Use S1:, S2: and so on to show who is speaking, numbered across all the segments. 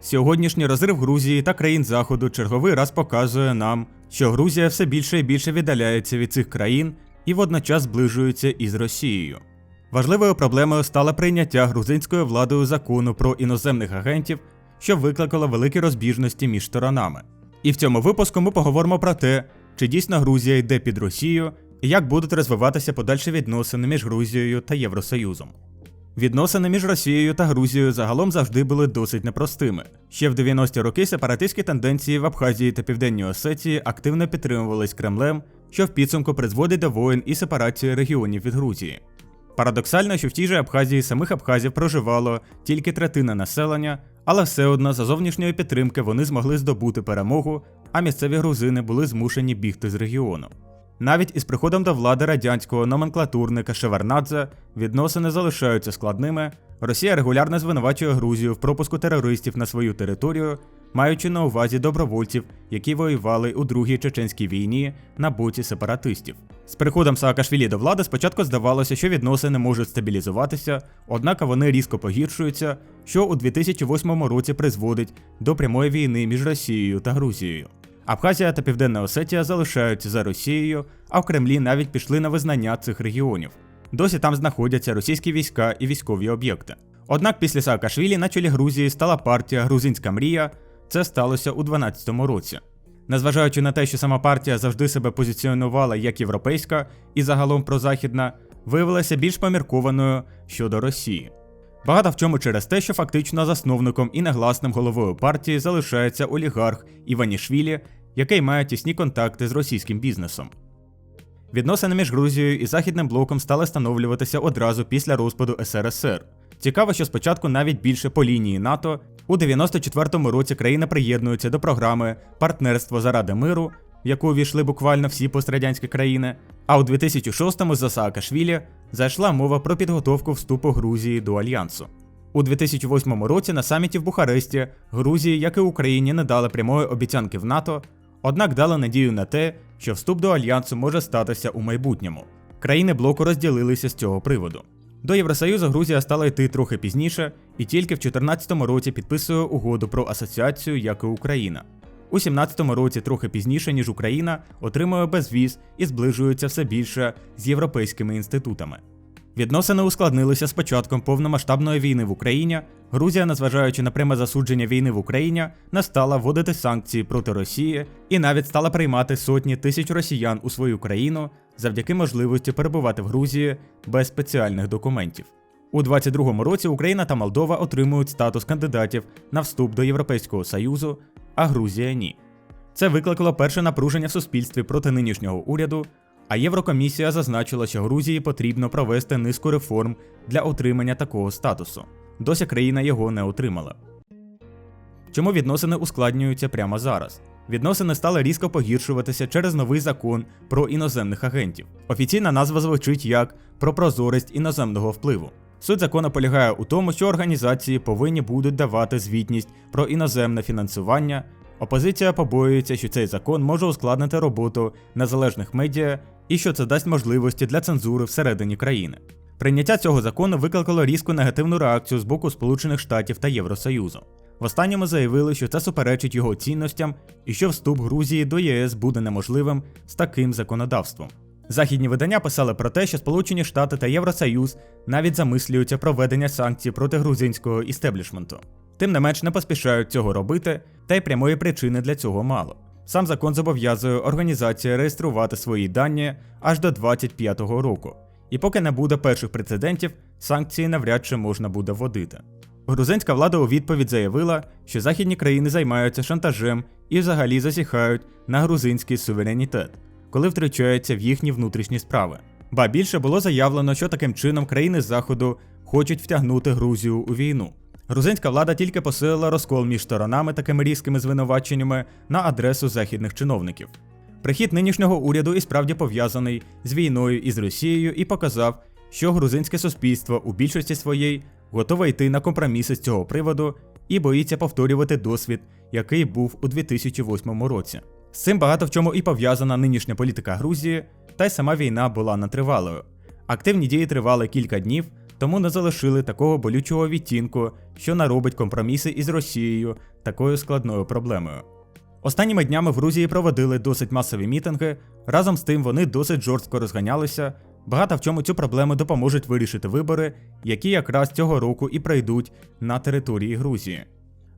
S1: Сьогоднішній розрив Грузії та країн Заходу черговий раз показує нам, що Грузія все більше і більше віддаляється від цих країн і водночас зближується із Росією. Важливою проблемою стало прийняття грузинською владою закону про іноземних агентів, що викликало великі розбіжності між сторонами. І в цьому випуску ми поговоримо про те, чи дійсно Грузія йде під Росію і як будуть розвиватися подальші відносини між Грузією та Євросоюзом. Відносини між Росією та Грузією загалом завжди були досить непростими. Ще в 90-ті роки сепаратистські тенденції в Абхазії та Південній Осетії активно підтримувались Кремлем, що в підсумку призводить до воєн і сепарації регіонів від Грузії. Парадоксально, що в тій же Абхазії самих Абхазів проживало тільки третина населення, але все одно за зовнішньої підтримки вони змогли здобути перемогу, а місцеві грузини були змушені бігти з регіону. Навіть із приходом до влади радянського номенклатурника Шеварнадзе відносини залишаються складними. Росія регулярно звинувачує Грузію в пропуску терористів на свою територію, маючи на увазі добровольців, які воювали у Другій чеченській війні на боці сепаратистів. З приходом Саакашвілі до влади спочатку здавалося, що відносини можуть стабілізуватися, однак вони різко погіршуються, що у 2008 році призводить до прямої війни між Росією та Грузією. Абхазія та Південна Осетія залишаються за Росією, а в Кремлі навіть пішли на визнання цих регіонів. Досі там знаходяться російські війська і військові об'єкти. Однак після Саакашвілі на чолі Грузії стала партія Грузинська мрія. Це сталося у 2012 році. Незважаючи на те, що сама партія завжди себе позиціонувала як європейська і загалом прозахідна, виявилася більш поміркованою щодо Росії. Багато в чому через те, що фактично засновником і негласним головою партії залишається олігарх Іванішвілі, який має тісні контакти з російським бізнесом. Відносини між Грузією і Західним блоком стали встановлюватися одразу після розпаду СРСР. Цікаво, що спочатку навіть більше по лінії НАТО у 94-му році країна приєднується до програми Партнерство заради миру, в яку увійшли буквально всі пострадянські країни. А у 2006-му за Саакашвілі зайшла мова про підготовку вступу Грузії до альянсу. У 2008 році на саміті в Бухаресті Грузії, як і Україні, не дали прямої обіцянки в НАТО, однак дали надію на те, що вступ до альянсу може статися у майбутньому. Країни блоку розділилися з цього приводу. До Євросоюзу Грузія стала йти трохи пізніше і тільки в 2014 році підписує угоду про асоціацію, як і Україна. У 2017 році, трохи пізніше, ніж Україна, отримує безвіз і зближується все більше з європейськими інститутами. Відносини ускладнилися з початком повномасштабної війни в Україні. Грузія, незважаючи на пряме засудження війни в Україні, не стала вводити санкції проти Росії і навіть стала приймати сотні тисяч росіян у свою країну завдяки можливості перебувати в Грузії без спеціальних документів. У 2022 році Україна та Молдова отримують статус кандидатів на вступ до Європейського Союзу, а Грузія ні. Це викликало перше напруження в суспільстві проти нинішнього уряду, а Єврокомісія зазначила, що Грузії потрібно провести низку реформ для отримання такого статусу. Досі країна його не отримала. Чому відносини ускладнюються прямо зараз? Відносини стали різко погіршуватися через новий закон про іноземних агентів. Офіційна назва звучить як про прозорість іноземного впливу. Суть закону полягає у тому, що організації повинні будуть давати звітність про іноземне фінансування. Опозиція побоюється, що цей закон може ускладнити роботу незалежних медіа і що це дасть можливості для цензури всередині країни. Прийняття цього закону викликало різку негативну реакцію з боку Сполучених Штатів та Євросоюзу. В останньому заявили, що це суперечить його цінностям і що вступ Грузії до ЄС буде неможливим з таким законодавством. Західні видання писали про те, що Сполучені Штати та Євросоюз навіть замислюються проведення санкцій проти грузинського істеблішменту. Тим не менш не поспішають цього робити, та й прямої причини для цього мало. Сам закон зобов'язує організації реєструвати свої дані аж до 25-го року. І поки не буде перших прецедентів, санкції навряд чи можна буде вводити. Грузинська влада у відповідь заявила, що західні країни займаються шантажем і взагалі засіхають на грузинський суверенітет, коли втручаються в їхні внутрішні справи. Ба більше було заявлено, що таким чином країни Заходу хочуть втягнути Грузію у війну. Грузинська влада тільки посилила розкол між сторонами такими різкими звинуваченнями на адресу західних чиновників. Прихід нинішнього уряду і справді пов'язаний з війною із Росією і показав, що грузинське суспільство у більшості своїй готове йти на компроміси з цього приводу і боїться повторювати досвід, який був у 2008 році. З цим багато в чому і пов'язана нинішня політика Грузії, та й сама війна була нетривалою. Активні дії тривали кілька днів, тому не залишили такого болючого відтінку, що наробить компроміси із Росією такою складною проблемою. Останніми днями в Грузії проводили досить масові мітинги, разом з тим вони досить жорстко розганялися. Багато в чому цю проблему допоможуть вирішити вибори, які якраз цього року і пройдуть на території Грузії.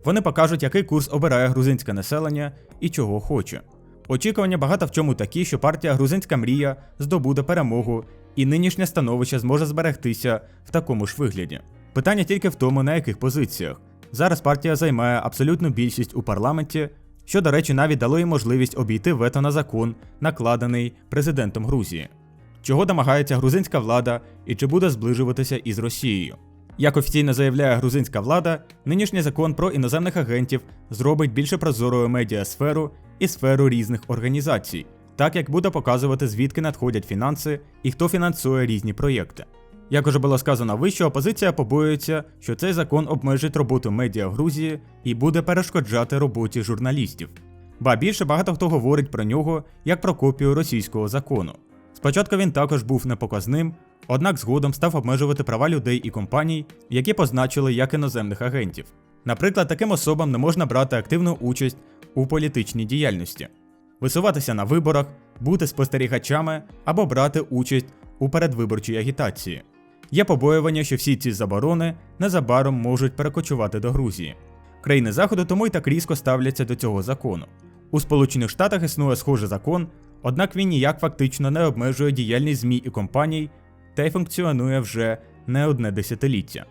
S1: Вони покажуть, який курс обирає грузинське населення і чого хоче. Очікування багато в чому такі, що партія Грузинська мрія здобуде перемогу, і нинішнє становище зможе зберегтися в такому ж вигляді. Питання тільки в тому, на яких позиціях. Зараз партія займає абсолютну більшість у парламенті, що, до речі, навіть дало їй можливість обійти вето на закон, накладений президентом Грузії. Чого домагається грузинська влада і чи буде зближуватися із Росією? Як офіційно заявляє грузинська влада, нинішній закон про іноземних агентів зробить більше прозорою медіасферу і сферу різних організацій, так як буде показувати, звідки надходять фінанси і хто фінансує різні проєкти. Як уже було сказано вище, опозиція побоюється, що цей закон обмежить роботу медіа в Грузії і буде перешкоджати роботі журналістів. Ба більше багато хто говорить про нього як про копію російського закону. Спочатку він також був непоказним, однак згодом став обмежувати права людей і компаній, які позначили як іноземних агентів. Наприклад, таким особам не можна брати активну участь у політичній діяльності, висуватися на виборах, бути спостерігачами або брати участь у передвиборчій агітації. Є побоювання, що всі ці заборони незабаром можуть перекочувати до Грузії. Країни Заходу тому й так різко ставляться до цього закону. У Сполучених Штатах існує схожий закон, однак він ніяк фактично не обмежує діяльність ЗМІ і компаній та й функціонує вже не одне десятиліття.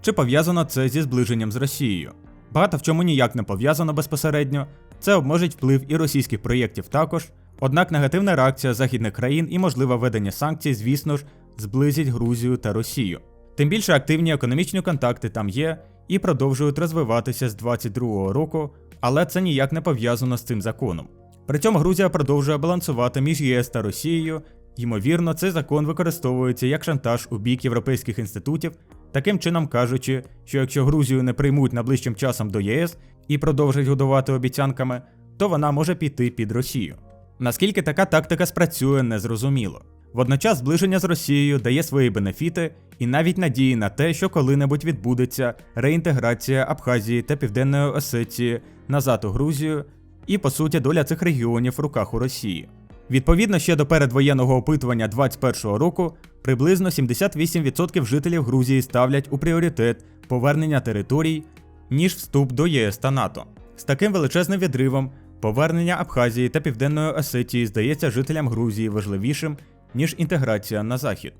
S1: Чи пов'язано це зі зближенням з Росією? Багато в чому ніяк не пов'язано безпосередньо, це обмежить вплив і російських проєктів також, однак негативна реакція західних країн і можливе введення санкцій, звісно ж, зблизять Грузію та Росію. Тим більше активні економічні контакти там є і продовжують розвиватися з 22-го року, але це ніяк не пов'язано з цим законом. При цьому Грузія продовжує балансувати між ЄС та Росією. Ймовірно, цей закон використовується як шантаж у бік європейських інститутів, таким чином кажучи, що якщо Грузію не приймуть найближчим часом до ЄС і продовжать годувати обіцянками, то вона може піти під Росію. Наскільки така тактика спрацює, незрозуміло. Водночас зближення з Росією дає свої бенефіти і навіть надії на те, що коли-небудь відбудеться реінтеграція Абхазії та Південної Осетії назад у Грузію, і по суті доля цих регіонів в руках у Росії. Відповідно, ще до передвоєнного опитування 2021 року приблизно 78% жителів Грузії ставлять у пріоритет повернення територій, ніж вступ до ЄС та НАТО. З таким величезним відривом повернення Абхазії та Південної Осетії здається жителям Грузії важливішим, ніж інтеграція на захід.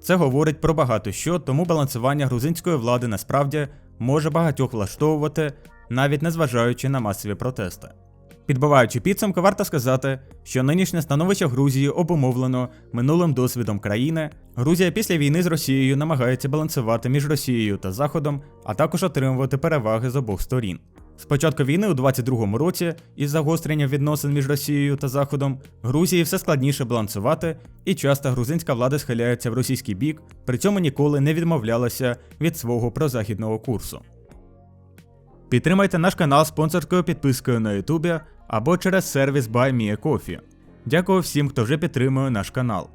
S1: Це говорить про багато що, тому балансування грузинської влади насправді може багатьох влаштовувати, навіть незважаючи на масові протести. Підбиваючи підсумки, варто сказати, що нинішнє становище Грузії обумовлено минулим досвідом країни. Грузія після війни з Росією намагається балансувати між Росією та Заходом, а також отримувати переваги з обох сторін. З початку війни у 22-му році, із загостренням відносин між Росією та Заходом, Грузії все складніше балансувати, і часто грузинська влада схиляється в російський бік, при цьому ніколи не відмовлялася від свого прозахідного курсу. Підтримайте наш канал спонсорською підпискою на Ютубі або через сервіс BuyMeACoffee. Дякую всім, хто вже підтримує наш канал.